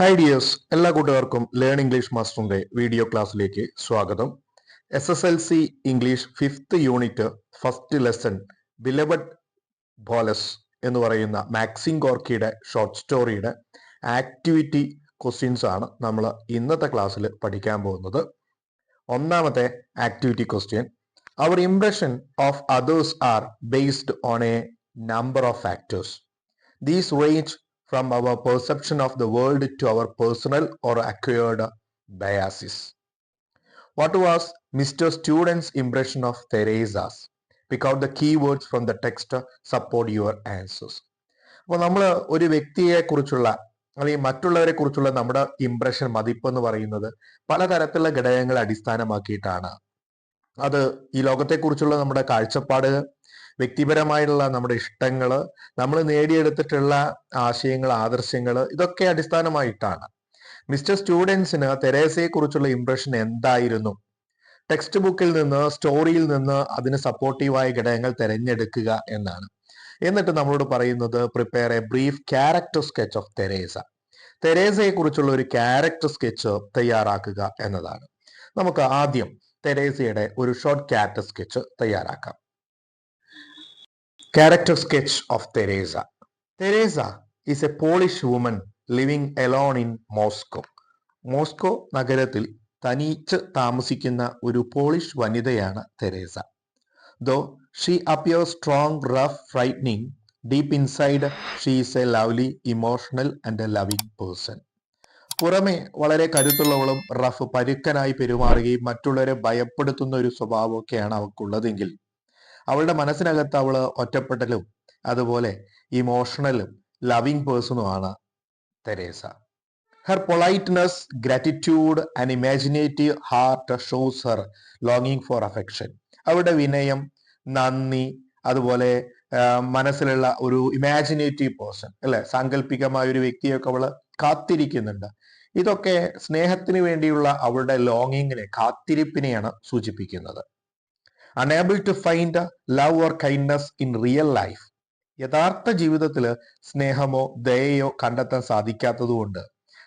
Hi dears എല്ലാ കൂട്ടുകാർക്കും learn English മാസ്റ്ററിന്റെ വീഡിയോ ക്ലാസ്സിലേക്ക് സ്വാഗതം. S S L C English fifth unit first lesson beloved Boles എന്ന് പറയുന്ന മാക്സിം കോർക്കിയുടെ ഷോർട്ട് സ്റ്റോറിയുടെ ആക്ടിവിറ്റി ക്വസ്റ്റ്യൻസ് ആണ് നമ്മൾ ഇന്നത്തെ ക്ലാസ്സിൽ പഠിക്കാൻ പോകുന്നത്. ഒന്നാമത്തെ activity question our impression of others are based on a number of factors these range from our perception of the world to our personal or acquired biases. What was Mr. Student's impression of Theresa's? Pick out the keywords from the text support your answers. അപ്പോൾ നമ്മൾ ഒരു വ്യക്തിയെ കുറിച്ചുള്ള അല്ലെങ്കിൽ മറ്റുള്ളവരെ കുറിച്ചുള്ള നമ്മുടെ impression മതിപ്പ് എന്ന് പറയുന്നത് പലതരത്തിലുള്ള ഘടകങ്ങളെ അടിസ്ഥാനമാക്കിയിട്ടാണ് അത് ഈ ലോകത്തെക്കുറിച്ചുള്ള നമ്മുടെ കാഴ്ചപ്പാട് വ്യക്തിപരമായിട്ടുള്ള നമ്മുടെ ഇഷ്ടങ്ങൾ നമ്മൾ നേടിയെടുത്തിട്ടുള്ള ആശയങ്ങൾ ആദർശങ്ങൾ ഇതൊക്കെ അടിസ്ഥാനമായിട്ടാണ്. മിസ്റ്റർ സ്റ്റുഡൻസിന് തെരേസയെ കുറിച്ചുള്ള ഇംപ്രഷൻ എന്തായിരുന്നു ടെക്സ്റ്റ് ബുക്കിൽ നിന്ന് സ്റ്റോറിയിൽ നിന്ന് അതിന് സപ്പോർട്ടീവായ ഘടകങ്ങൾ തിരഞ്ഞെടുക്കുക എന്നാണ്. എന്നിട്ട് നമ്മളോട് പറയുന്നത് prepare a brief character sketch of Teresa തെരേസയെ കുറിച്ചുള്ള ഒരു ക്യാരക്ടർ സ്കെച്ച് തയ്യാറാക്കുക എന്നതാണ്. നമുക്ക് ആദ്യം തെരേസയുടെ ഒരു ഷോർട്ട് ക്യാരക്ടർ സ്കെച്ച് തയ്യാറാക്കാം. Character sketch of Teresa. Teresa is a Polish woman living alone in Moscow. Moscow നഗരത്തിൽ തനിച്ച് താമസിക്കുന്ന ഒരു പോളിഷ് വനിതയാണ് Teresa though she appear strong rough frightening deep inside she is a lovely emotional and a loving person പുറമെ വളരെ കരുത്തുള്ളവളും rough പരുക്കനായി പെരുമാറുകയും മറ്റുള്ളവരെ ഭയപ്പെടുത്തുന്ന ഒരു സ്വഭാവമൊക്കെയാണ് അവൾക്കുള്ളതെങ്കിൽ അവളുടെ മനസ്സിനകത്ത് അവൾ ഒറ്റപ്പെട്ടലും അതുപോലെ ഇമോഷണലും loving പേഴ്സണുമാണ് Teresa. Her politeness gratitude and imaginative heart shows her ലോങ്ങിങ് for affection അവരുടെ വിനയം നന്ദി അതുപോലെ മനസ്സിലുള്ള ഒരു ഇമാജിനേറ്റീവ് പേഴ്സൺ അല്ലെ? സാങ്കല്പികമായ ഒരു വ്യക്തിയൊക്കെ അവൾ കാത്തിരിക്കുന്നുണ്ട്. ഇതൊക്കെ സ്നേഹത്തിന് വേണ്ടിയുള്ള അവളുടെ ലോങ്ങിങ്ങിനെ കാത്തിരിപ്പിനെയാണ് സൂചിപ്പിക്കുന്നത്. Unable to find love or kindness in real life യഥാർത്ഥ ജീവിതത്തിൽ സ്നേഹമോ ദയയോ കണ്ടെത്താൻ സാധിക്കാത്തതുകൊണ്ട്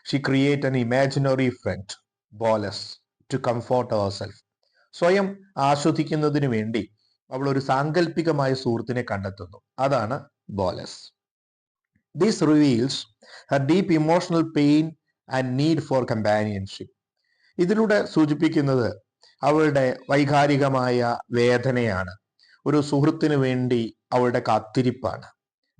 she create an imaginary friend Bolas to comfort our self സ്വയം ആസ്വദിക്കുന്നതിന് വേണ്ടി അവൾ ഒരു സാങ്കല്പികമായ സുഹൃത്തിനെ കണ്ടെത്തുന്നു. അതാണ് Bolas this reveals her deep emotional pain and need for companionship ഇതിലൂടെ സൂചിപ്പിക്കുന്നത് അവളുടെ വൈകാരികമായ വേദനയാണ്. ഒരു സുഹൃത്തിനു വേണ്ടി അവളുടെ കാത്തിരിപ്പാണ്.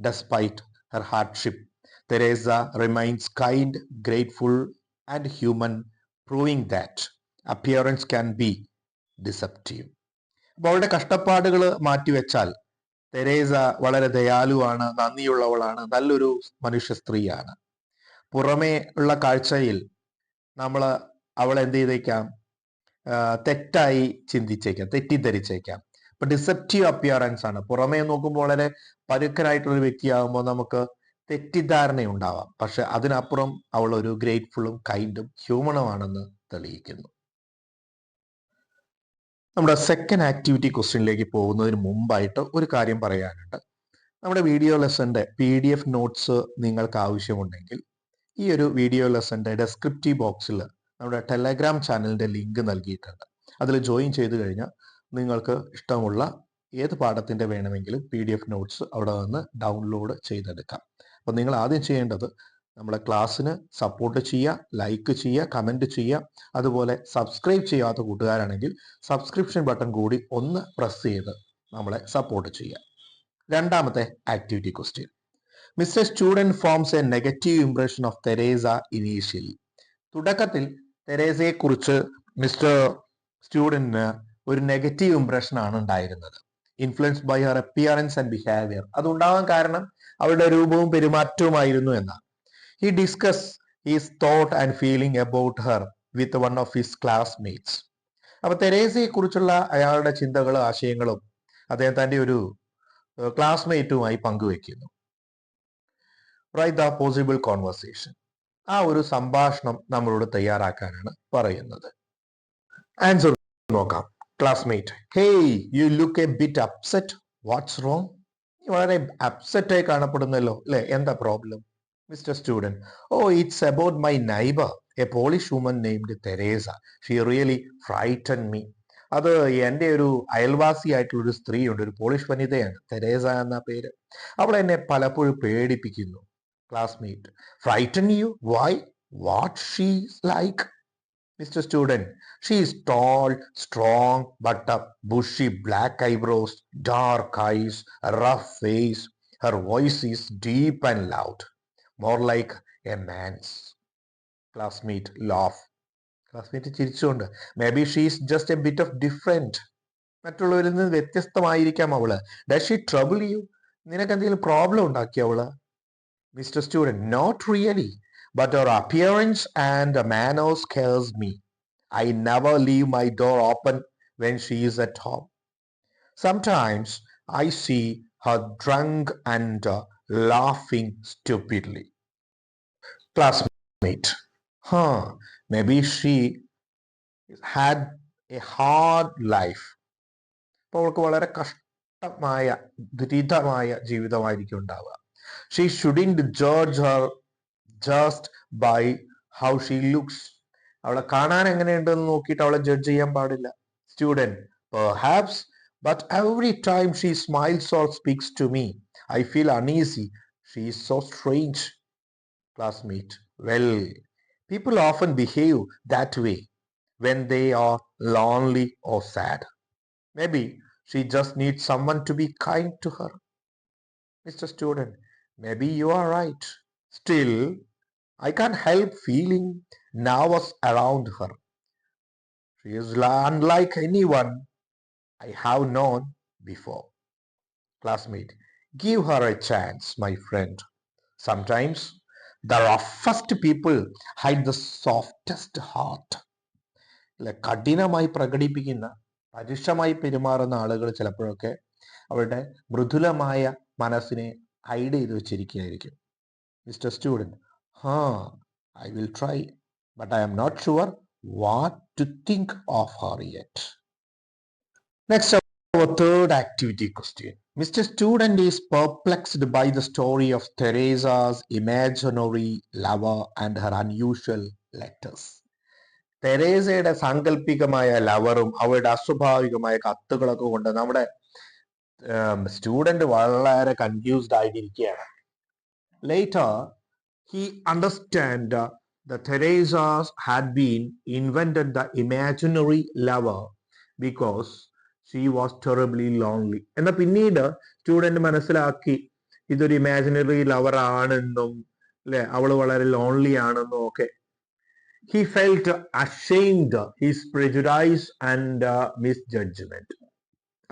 Despite her hardship Teresa remains kind grateful and human proving that appearance can be deceptive അപ്പോൾ അവളുടെ കഷ്ടപ്പാടുകൾ മാറ്റിവെച്ചാൽ തെരേസ വളരെ ദയാലുവാണ് നന്ദിയുള്ളവളാണ് നല്ലൊരു മനുഷ്യ സ്ത്രീയാണ്. പുറമേ ഉള്ള കാഴ്ചയിൽ നമ്മൾ അവൾ എന്ത് ചെയ്തേക്കാം? തെറ്റായി ചിന്തിച്ചേക്കാം തെറ്റിദ്ധരിച്ചേക്കാം. ഇപ്പൊ ഡിസെപ്റ്റീവ് അപ്പിയറൻസ് ആണ്. പുറമേ നോക്കുമ്പോൾ വളരെ പരുക്കനായിട്ടുള്ള ഒരു വ്യക്തിയാകുമ്പോൾ നമുക്ക് തെറ്റിദ്ധാരണ ഉണ്ടാവാം പക്ഷെ അതിനപ്പുറം അവൾ ഒരു ഗ്രേറ്റ്ഫുള്ളും കൈൻഡും ഹ്യൂമണുമാണെന്ന് തെളിയിക്കുന്നു. നമ്മുടെ സെക്കൻഡ് ആക്ടിവിറ്റി ക്വസ്റ്റ്യനിലേക്ക് പോകുന്നതിന് മുമ്പായിട്ട് ഒരു കാര്യം പറയാനുണ്ട്. നമ്മുടെ വീഡിയോ ലെസന്റെ പി ഡി എഫ് നോട്ട്സ് നിങ്ങൾക്ക് ആവശ്യമുണ്ടെങ്കിൽ ഈ ഒരു വീഡിയോ ലെസന്റെ ഡെസ്ക്രിപ്റ്റീവ് ബോക്സിൽ നമ്മുടെ ടെലഗ്രാം ചാനലിന്റെ ലിങ്ക് നൽകിയിട്ടുണ്ട്. അതിൽ ജോയിൻ ചെയ്ത് കഴിഞ്ഞാൽ നിങ്ങൾക്ക് ഇഷ്ടമുള്ള ഏത് പാഠത്തിന്റെ വേണമെങ്കിലും പി ഡി എഫ് നോട്ട്സ് അവിടെ നിന്ന് ഡൗൺലോഡ് ചെയ്തെടുക്കാം. അപ്പം നിങ്ങൾ ആദ്യം ചെയ്യേണ്ടത് നമ്മളെ ക്ലാസ്സിന് സപ്പോർട്ട് ചെയ്യുക ലൈക്ക് ചെയ്യുക കമന്റ് ചെയ്യുക. അതുപോലെ സബ്സ്ക്രൈബ് ചെയ്യാത്ത കൂട്ടുകാരാണെങ്കിൽ സബ്സ്ക്രിപ്ഷൻ ബട്ടൺ കൂടി ഒന്ന് പ്രസ് ചെയ്ത് നമ്മളെ സപ്പോർട്ട് ചെയ്യുക. രണ്ടാമത്തെ activity question mister student forms a negative impression of Teresa initially തുടക്കത്തിൽ തെരേസയെ കുറിച്ച് മിസ്റ്റർ സ്റ്റുഡന്റിന് ഒരു നെഗറ്റീവ് ഇംപ്രഷൻ ആണ് ഉണ്ടായിരുന്നത്. Influence by her appearance and behaviour അതുണ്ടാവാൻ കാരണം അവരുടെ രൂപവും പെരുമാറ്റവും ആയിരുന്നു എന്നാണ്. He discuss his thought and feeling about her with one of his classmates അപ്പൊ തെരേസയെ കുറിച്ചുള്ള അയാളുടെ ചിന്തകളും ആശയങ്ങളും അദ്ദേഹം തന്റെ ഒരു ക്ലാസ്മേറ്റുമായി പങ്കുവെക്കുന്നു. റൈറ്റ് ദ പോസിബിൾ കോൺവെർസേഷൻ ആ ഒരു സംഭാഷണം നമ്മളോട് തയ്യാറാക്കാനാണ് പറയുന്നത്. ആൻസർ നോക്കാം classmate hey you look a bit upset what's wrong വളരെ അപ്സെറ്റ് ആയി കാണപ്പെടുന്നല്ലോ അല്ലെ? എന്താ problem mister student oh it's about my neighbour a polish human named Teresa she really frighten me അത് എന്റെ ഒരു അയൽവാസിയായിട്ടുള്ള ഒരു സ്ത്രീയുണ്ട് ഒരു പോളിഷ് വനിതയാണ് തെരേസ എന്ന പേര്. അവൾ എന്നെ പലപ്പോഴും പേടിപ്പിക്കുന്നു. Classmate frighten you why what she's like mister student she tall, tall strong but bushy black eyebrows, dark eyes, a rough face. Her voice is deep and loud, more like a man's. Classmate laugh. Classmate ചിരിച്ചുകൊണ്ട് may be she's just a bit of different മറ്റുള്ളവരിൽ നിന്ന് വ്യത്യസ്തമായിരിക്കാം അവൾ. Does she trouble you നിനക്ക് എന്തെങ്കിലും problem ഉണ്ടാക്കി അവൾ? Mister student not really but her appearance and manners scares me I never leave my door open when she is at home. Sometimes I see her drunk and uh, laughing stupidly. Classmate, huh, maybe she had a hard life. അപ്പോൾ അവൾക്ക് വളരെ കഷ്ടമായ ദുരിതമായ ജീവിതമായിരിക്കും ഉണ്ടാവുക she judge her her just by how she looks അവളെ കാണാൻ എങ്ങനെയുണ്ടെന്ന് നോക്കിയിട്ട് അവളെ ജഡ്ജ് ചെയ്യാൻ പാടില്ല Student, perhaps, but every time she smiles or speaks to me, I feel uneasy. She is so strange. Classmate, well, people often behave that way when they are lonely or sad. Maybe she just needs someone to be kind to her. Mr. Student, maybe you are right. Still, I can't help feeling nervous around her. She is unlike anyone I have known before. Classmate, give her a chance, my friend. Sometimes the roughest people hide the softest heart. കഠിനമായി പ്രകടിപ്പിക്കുന്ന പരുഷമായി പെരുമാറുന്ന ആളുകൾ ചിലപ്പോഴൊക്കെ അവരുടെ മൃദുലമായ മനസ്സിനെ hide ചെയ്ത് വെച്ചിരിക്കുകയായിരിക്കും mister student ha I will try but I'm not sure what to think of her yet. Next, our third activity question. Mr. Is perplexed by the story of Teresa's imaginary lover and her unusual letters. തെരേസയുടെ സാങ്കല്പികമായ ലവറും അവരുടെ അസ്വാഭാവികമായ കത്തുകളൊക്കെ കൊണ്ട് നമ്മുടെ student വളരെ confused ആയിട്ടിരിക്കുകയാണ്. Later he understand the Teresa's had been invented the imaginary lover because she was terribly lonely എന്നാൽ പിന്നീട് സ്റ്റുഡന്റ് മനസ്സിലാക്കി ഇതൊരു ഇമാജിനറി ലവർ ആണെന്നും അല്ലെ? അവൾ വളരെ ലോൺലി ആണെന്നും ഒക്കെ. He felt ashamed his prejudice and misjudgement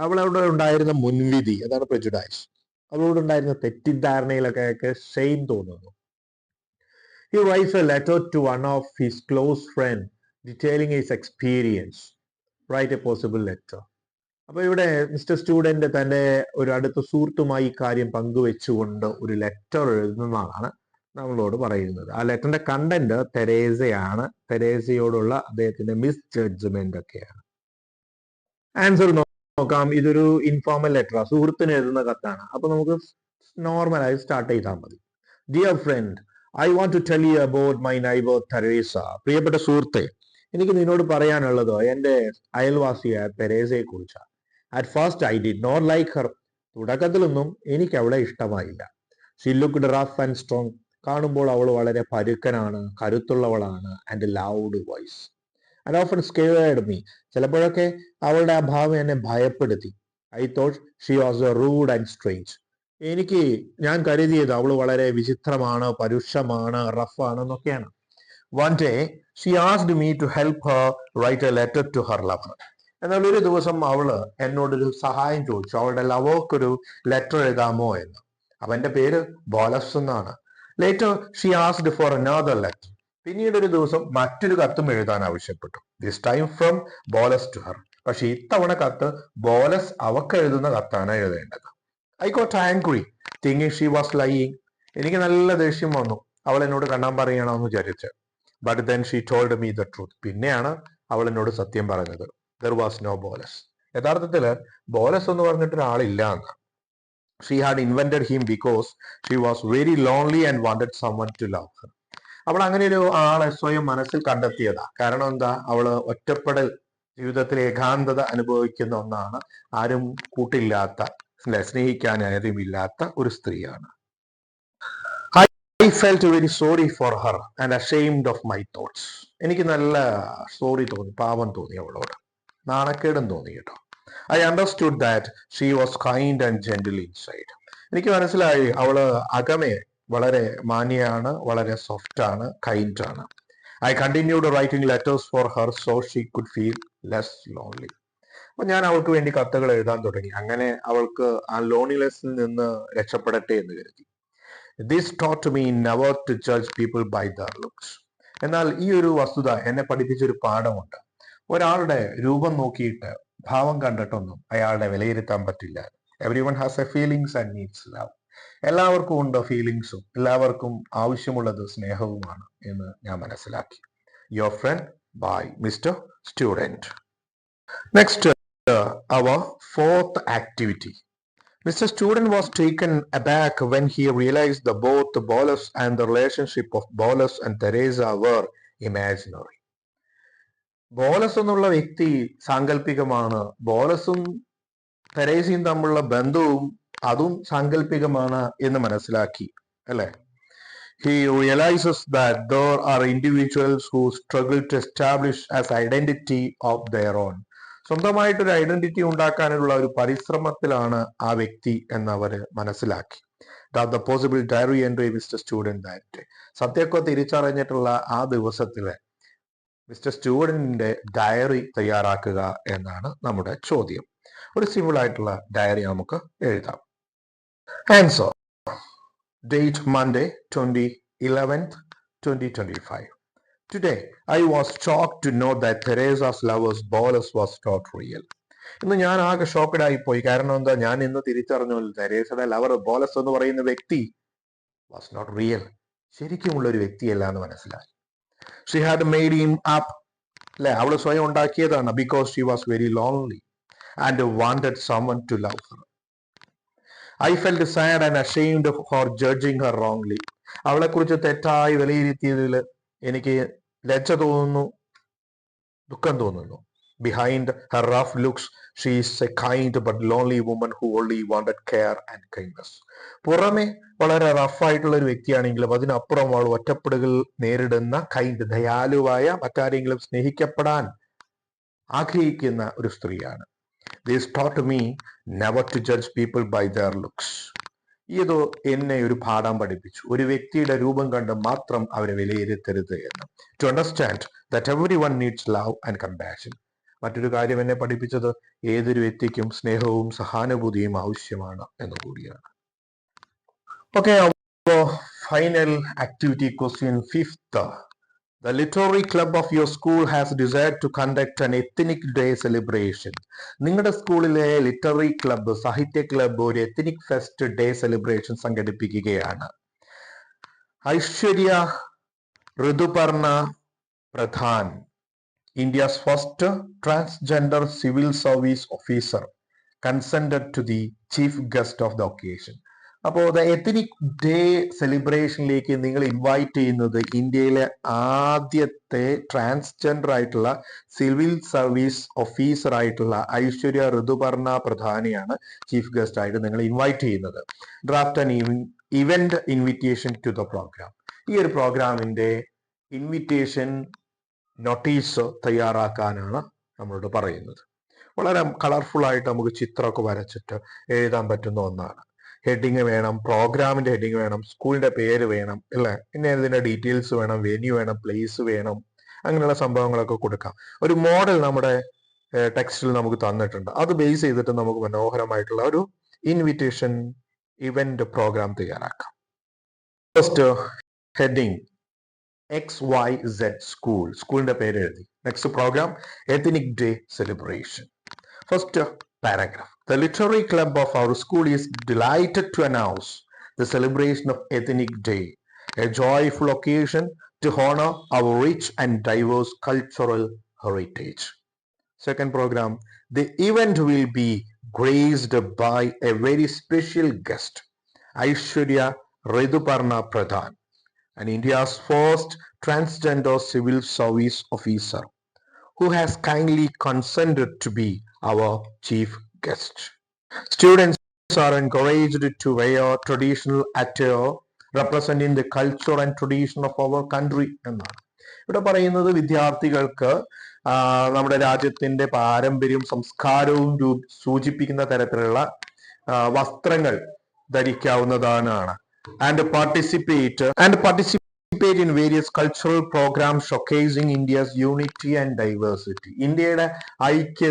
അവളവിടെ ഉണ്ടായിരുന്ന മുൻവിധി. അതാണ് പ്രെജുഡൈസ് അവളോട് ഉണ്ടായിരുന്ന തെറ്റിദ്ധാരണയിലൊക്കെ ഷെയിം തോന്നുന്നു. He writes a letter to one of his close friend detailing his experience write a possible letter അപ്പൊ ഇവിടെ മിസ്റ്റർ സ്റ്റുഡന്റ് തന്റെ ഒരു അടുത്ത സുഹൃത്തുമായി ഈ കാര്യം പങ്കുവെച്ചുകൊണ്ട് ഒരു ലെറ്റർ എഴുതുന്നതാണ് നമ്മളോട് പറയുന്നത്. ആ ലെറ്ററിന്റെ കണ്ടന്റ് തെരേസയാണ്. തെരേസയോടുള്ള അദ്ദേഹത്തിന്റെ മിസ് ജഡ്ജ്മെന്റ് ഒക്കെയാണ് ആൻസർ നോക്കാം. ഇതൊരു ഇൻഫോർമൽ ലെറ്ററാ സുഹൃത്തിന് എഴുതുന്ന കത്താണ്. അപ്പൊ നമുക്ക് നോർമലായി സ്റ്റാർട്ട് ചെയ്താൽ മതി. Dear friend I want to tell you about my neighbour Teresa പ്രിയപ്പെട്ട സുഹൃത്തെ എനിക്ക് നിന്നോട് പറയാനുള്ളത് എന്റെ അയൽവാസിയായ തെരേസയെ കുറിച്ചാണ് at first I did not like her തുടക്കത്തിലൊന്നും എനിക്ക് അവളെ ഇഷ്ടമായില്ല. She looked rough and strong കാണുമ്പോൾ അവൾ വളരെ പരുക്കനാണ് കരുത്തുള്ളവളാണ് and loud voice and often scared me ചിലപ്പോഴൊക്കെ അവളുടെ ആ ഭാവം എന്നെ ഭയപ്പെടുത്തി. I thought she was a rude and strange എനിക്ക് ഞാൻ കരുതിയത് അവൾ വളരെ വിചിത്രമാണ് പരുഷമാണ് റഫാണ് എന്നൊക്കെയാണ്. One day she asked me to help her write a letter to her lover എന്നാൽ ഒരു ദിവസം അവൾ എന്നോടൊരു സഹായം ചോദിച്ചു. അവളുടെ ലവോക്കൊരു ലെറ്റർ എഴുതാമോ എന്ന്. അവന്റെ പേര് ബോലസ് എന്നാണ്. Later she asked for another letter പിന്നീട് ഒരു ദിവസം മറ്റൊരു കത്തും എഴുതാൻ ആവശ്യപ്പെട്ടു. This time from Boles to her പക്ഷെ ഇത്തവണ കത്ത് ബോലസ് അവക്ക് എഴുതുന്ന കത്താണ് എഴുതേണ്ടത്. I got angry thinking she was lying എനിക്ക് നല്ല ദേഷ്യം വന്നു. അവൾ എന്നോട് കണ്ണാൻ പറയണമെന്ന് വിചാരിച്ച്. But then she told me the truth പിന്നെയാണ് അവൾ എന്നോട് സത്യം പറഞ്ഞത്. ദർ വാസ് നോ ബോലസ് യഥാർത്ഥത്തിൽ ബോലസ് എന്ന് പറഞ്ഞിട്ട് ഒരാളില്ല എന്ന് she had invented him because she was very lonely and wanted someone to love her അവൾ അങ്ങനെ ഒരു ആളെ സ്വയം മനസ്സിൽ കണ്ടെത്തിയതാ. കാരണം എന്താ? അവൾ ഒറ്റപ്പെടൽ ജീവിതത്തിൽ ഏകാന്തത അനുഭവിക്കുന്ന ഒന്നാണ്. ആരും കൂട്ടില്ലാത്ത അല്ലെ സ്നേഹിക്കാൻ ആരും ഇല്ലാത്ത ഒരു സ്ത്രീയാണ്. I felt very sorry for her and ashamed of my thoughts എനിക്ക് നല്ല സോറി തോന്നി പാവം തോന്നി അവളോട്. നാണക്കേടും തോന്നി കേട്ടോ. I understood that she was kind and gentle inside എനിക്ക് മനസ്സിലായി അവൾ അകമേ വളരെ മാന്യയാണ് വളരെ സോഫ്റ്റ് ആണ് കൈൻഡ് ആണ് I continued writing letters for her so she could feel less lonely അപ്പൊ ഞാൻ അവൾക്ക് വേണ്ടി കത്തുകൾ എഴുതാൻ തുടങ്ങി. അങ്ങനെ അവൾക്ക് ആ ലോണിലെസ്സിൽ നിന്ന് രക്ഷപ്പെടട്ടെ എന്ന് കരുതി. This taught me never to judge people by their looks എന്നാൽ ഈ ഒരു വസ്തുത എന്നെ പഠിപ്പിച്ചൊരു പാഠമുണ്ട്. ഒരാളുടെ രൂപം നോക്കിയിട്ട് ഭാവം കണ്ടിട്ടൊന്നും അയാളുടെ വിലയിരുത്താൻ പറ്റില്ല. Everyone has a feelings and needs love എല്ലാവർക്കും ഉണ്ട് ഫീലിങ്സും എല്ലാവർക്കും ആവശ്യമുള്ളത് സ്നേഹവുമാണ് എന്ന് ഞാൻ മനസ്സിലാക്കി. Your friend by mister student next our fourth activity mister Student was taken aback when he realized the both Boles and the relationship of Boles and Teresa were imaginary Boles എന്നുള്ള വ്യക്തി സാങ്കല്പികമാണ് ബോലസും തെരേസയും തമ്മിലുള്ള ബന്ധവും അതും സാങ്കല്പികമാണ് എന്ന് മനസ്സിലാക്കി അല്ലെ? He realises that there are individuals who struggle to establish as identity of their own സ്വന്തമായിട്ട് ഒരു ഐഡന്റിറ്റി ഉണ്ടാക്കാനുള്ള ഒരു പരിശ്രമത്തിലാണ് ആ വ്യക്തി എന്ന് അവർ മനസ്സിലാക്കി the possible diary entry mister student that സത്യമൊക്കെ തിരിച്ചറിഞ്ഞിട്ടുള്ള ആ ദിവസത്തിലെ മിസ്റ്റർ സ്റ്റുഡന്റിന്റെ ഡയറി തയ്യാറാക്കുക എന്നാണ് നമ്മുടെ ചോദ്യം. ഒരു സിമ്പിൾ ആയിട്ടുള്ള ഡയറി നമുക്ക് എഴുതാം. Answer Date Monday, twenty eleventh twenty twenty five today I was shock to know that Teresa's lovers Boles was not real ഇന്ന് ഞാൻ ആകെ ഷോക്കഡ് ആയി പോയി. കാരണം എന്താ? ഞാൻ ഇന്ന് തിരിച്ചറിഞ്ഞു തെരേസയുടെ ലവർ ബോലസ് എന്ന് പറയുന്ന വ്യക്തി വാസ് നോട്ട് റിയൽ ശരിക്കുമുള്ള ഒരു വ്യക്തിയല്ല എന്ന് മനസ്സിലായി. She had made him up അല്ലെ? അവൾ സ്വയം ഉണ്ടാക്കിയതാണ്. Because she was very lonely and wanted someone to love her I felt sad and ashamed for judging her wrongly അവളെ കുറിച്ച് തെറ്റായി വിലയിരുത്തിയതിൽ എനിക്ക് ലജ്ജ തോന്നുന്നു ദുഃഖം തോന്നുന്നു. Behind her rough looks she is a kind but lonely woman who only wanted care and kindness പുറമെ വളരെ റഫായിട്ടുള്ള ഒരു വ്യക്തിയാണെങ്കിലും അതിനപ്പുറം അവൾ ഒറ്റപ്പെടുകൾ നേരിടുന്ന കൈൻഡ് ദയാലുവായ മറ്റാരെങ്കിലും സ്നേഹിക്കപ്പെടാൻ ആഗ്രഹിക്കുന്ന ഒരു സ്ത്രീയാണ്. This taught me never to judge people by their looks ഏതോ എന്നെ ഒരു പാഠം പഠിപ്പിച്ചു. ഒരു വ്യക്തിയുടെ രൂപം കണ്ട് മാത്രം അവരെ വിലയിരുത്തരുത് എന്ന്. To understand that everyone needs love and compassion മറ്റൊരു കാര്യം എന്നെ പഠിപ്പിച്ചത് ഏതൊരു വ്യക്തിക്കും സ്നേഹവും സഹാനുഭൂതിയും ആവശ്യമാണ് എന്ന് കൂടിയാണ്. Okay final activity question fifth The literary club of your school has desired to conduct an ethnic day celebration. നിങ്ങളുടെ സ്കൂളിലെ ലിറ്റററി ക്ലബ്ബ് സാഹിത്യ ക്ലബ്ബ് ഒരു ethnic fest day celebration സംഘടിപ്പിക്കുകയാണ് Aishwarya Rituparna Pradhan India's first transgender civil service officer consented to the chief guest of the occasion അപ്പോൾ the ethnic day സെലിബ്രേഷനിലേക്ക് നിങ്ങൾ invite ചെയ്യുന്നത് ഇന്ത്യയിലെ ആദ്യത്തെ ട്രാൻസ്ജെൻഡർ ആയിട്ടുള്ള സിവിൽ സർവീസ് ഓഫീസർ ആയിട്ടുള്ള ഐശ്വര്യ ഋതുപർണ പ്രധാനിയാണ് ചീഫ് ഗസ്റ്റ് ആയിട്ട് നിങ്ങൾ ഇൻവൈറ്റ് ചെയ്യുന്നത്. Draft and event invitation to the programme ഈ ഒരു പ്രോഗ്രാമിന്റെ ഇൻവിറ്റേഷൻ നോട്ടീസ് തയ്യാറാക്കാനാണ് നമ്മളോട് പറയുന്നത്. വളരെ കളർഫുൾ ആയിട്ട് നമുക്ക് ചിത്രമൊക്കെ വരച്ചിട്ട് എഴുതാൻ പറ്റുന്ന ഒന്നാണ്. ഹെഡിങ് വേണം പ്രോഗ്രാമിന്റെ ഹെഡിങ് വേണം സ്കൂളിന്റെ പേര് വേണം അല്ലേ? പിന്നെ ഇതിന്റെ ഡീറ്റെയിൽസ് വേണം വെന്യൂ വേണം പ്ലേസ് വേണം അങ്ങനെയുള്ള സംഭവങ്ങളൊക്കെ കൊടുക്കാം. ഒരു മോഡൽ നമ്മുടെ ടെക്സ്റ്റിൽ നമുക്ക് തന്നിട്ടുണ്ട്. അത് ബേസ് ചെയ്തിട്ട് നമുക്ക് മനോഹരമായിട്ടുള്ള ഒരു ഇൻവിറ്റേഷൻ ഇവന്റ് പ്രോഗ്രാം തയ്യാറാക്കാം. First heading X Y Z school സ്കൂളിന്റെ പേര് എഴുതി. Next programme ethnic day celebration first paragraph. The literary club of our school is delighted to announce the celebration of Ethnic Day, a joyful occasion to honor our rich and diverse cultural heritage. Second program, the event will be graced by a very special guest, Aishwarya Riduparna Pradhan, and India's first transgender civil service officer, who has kindly consented to be our chief guest. Students are encouraged to wear traditional attire representing the culture and tradition of our country എന്നാണ്. ഇവിടെ പറയുന്നത് വിദ്യാർത്ഥികൾക്ക് നമ്മുടെ രാജ്യത്തിന്റെ പാരമ്പര്യവും സംസ്കാരവും സൂചിപ്പിക്കുന്ന തരത്തിലുള്ള വസ്ത്രങ്ങൾ ധരിക്കാവുന്നതാണ് and participate and participate in various cultural programme showcasing India's unity and diversity ഇന്ത്യയുടെ ഐക്യ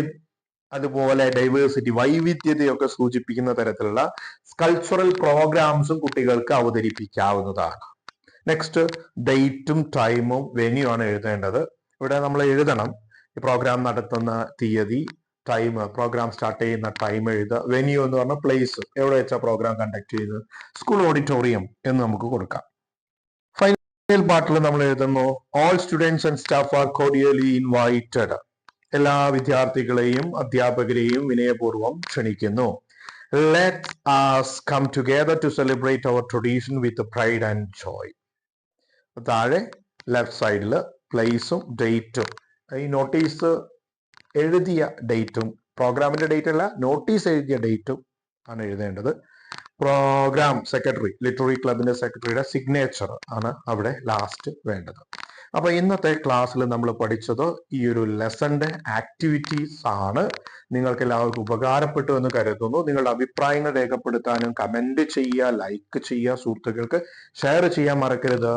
അതുപോലെ ഡൈവേഴ്സിറ്റി വൈവിധ്യതയൊക്കെ സൂചിപ്പിക്കുന്ന തരത്തിലുള്ള സ്കൾച്ചറൽ പ്രോഗ്രാംസും കുട്ടികൾക്ക് അവതരിപ്പിക്കാവുന്നതാണ്. നെക്സ്റ്റ് ഡേറ്റും ടൈമും വെന്യൂ ആണ് എഴുതേണ്ടത്. ഇവിടെ നമ്മൾ എഴുതണം. ഈ പ്രോഗ്രാം നടത്തുന്ന തീയതി ടൈം പ്രോഗ്രാം സ്റ്റാർട്ട് ചെയ്യുന്ന ടൈം എഴുതുക. വെന്യൂ എന്ന് പറഞ്ഞ പ്ലേസ് എവിടെ വെച്ചാ പ്രോഗ്രാം കണ്ടക്ട് ചെയ്ത് സ്കൂൾ ഓഡിറ്റോറിയം എന്ന് നമുക്ക് കൊടുക്കാം. ഫൈനൽ പാർട്ടിൽ നമ്മൾ എഴുതുന്നു all students and staff are cordially invited എല്ലാ വിദ്യാർത്ഥികളെയും അധ്യാപകരെയും വിനയപൂർവം ക്ഷണിക്കുന്നു. Let us come together to celebrate our tradition with pride and joy താഴെ ലെഫ്റ്റ് സൈഡിൽ പ്ലേസും ഡേറ്റും ഈ നോട്ടീസ് എഴുതിയ ഡേറ്റും പ്രോഗ്രാമിന്റെ ഡേറ്റ് അല്ല നോട്ടീസ് എഴുതിയ ഡേറ്റും ആണ് എഴുതേണ്ടത്. പ്രോഗ്രാം സെക്രട്ടറി ലിറ്റററി ക്ലബിന്റെ സെക്രട്ടറിയുടെ സിഗ്നേച്ചർ ആണ് അവിടെ ലാസ്റ്റ് വേണ്ടത്. അപ്പൊ ഇന്നത്തെ ക്ലാസ്സിൽ നമ്മൾ പഠിച്ചത് ഈ ഒരു ലെസന്റെ ആക്ടിവിറ്റീസ് ആണ് നിങ്ങൾക്ക് എല്ലാവർക്കും ഉപകാരപ്പെട്ടു എന്ന് കരുതുന്നു. നിങ്ങളുടെ അഭിപ്രായങ്ങൾ രേഖപ്പെടുത്താനും കമന്റ് ചെയ്യുക ലൈക്ക് ചെയ്യുക സുഹൃത്തുക്കൾക്ക്. ഷെയർ ചെയ്യാൻ മറക്കരുത്.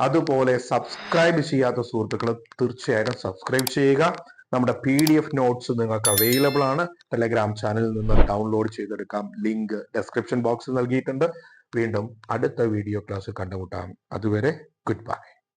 അതുപോലെ സബ്സ്ക്രൈബ് ചെയ്യാത്ത സുഹൃത്തുക്കൾ തീർച്ചയായിട്ടും സബ്സ്ക്രൈബ് ചെയ്യുക. നമ്മുടെ പി ഡി എഫ് നോട്ട്സ് നിങ്ങൾക്ക് അവൈലബിൾ ആണ്. ടെലഗ്രാം ചാനലിൽ നിന്ന് ഡൗൺലോഡ് ചെയ്തെടുക്കാം. ലിങ്ക് ഡെസ്ക്രിപ്ഷൻ ബോക്സിൽ നൽകിയിട്ടുണ്ട്. വീണ്ടും അടുത്ത വീഡിയോ ക്ലാസ് കണ്ടുമുട്ടാം. അതുവരെ ഗുഡ് ബൈ